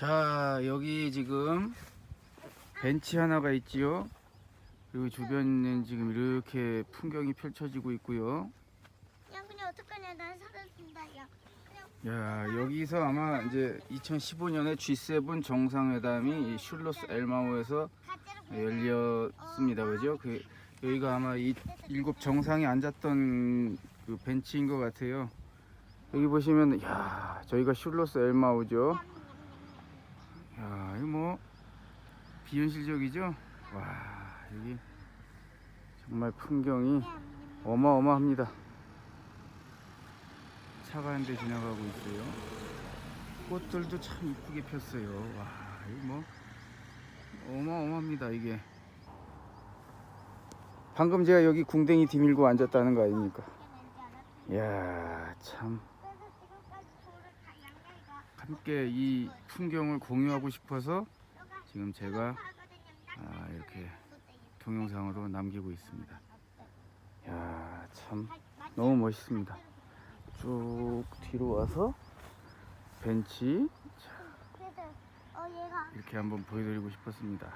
자 여기 지금 벤치 하나가 있지요. 그리고 주변에는 지금 이렇게 풍경이 펼쳐지고 있고요. 야 그냥 어떡하냐? 난 살았습니다 야 여기서 아마 이제 2015년에 G7 정상회담이 이 슐로스 엘마오에서 가짜로 열렸습니다. 그죠? 그 여기가 아마 이 일곱 정상이 앉았던 그 벤치인 것 같아요. 여기 보시면 야 저희가 슐로스 엘마오죠 야 이거 뭐 비현실적이죠? 와 여기 정말 풍경이 어마어마합니다. 차가 한 대 지나가고 있어요. 꽃들도 참 이쁘게 폈어요. 와 이거 뭐 어마어마합니다 이게. 방금 제가 여기 궁뎅이 디밀고 앉았다는 거 아닙니까? 이야 참 그래서 지금까지 돌을 다 양양이가 함께 이 풍경을 공유하고 싶어서 지금 제가 아, 이렇게 동영상으로 남기고 있습니다. 이야 참 너무 멋있습니다. 쭉 뒤로 와서 벤치 어 이렇게 한번 보여드리고 싶었습니다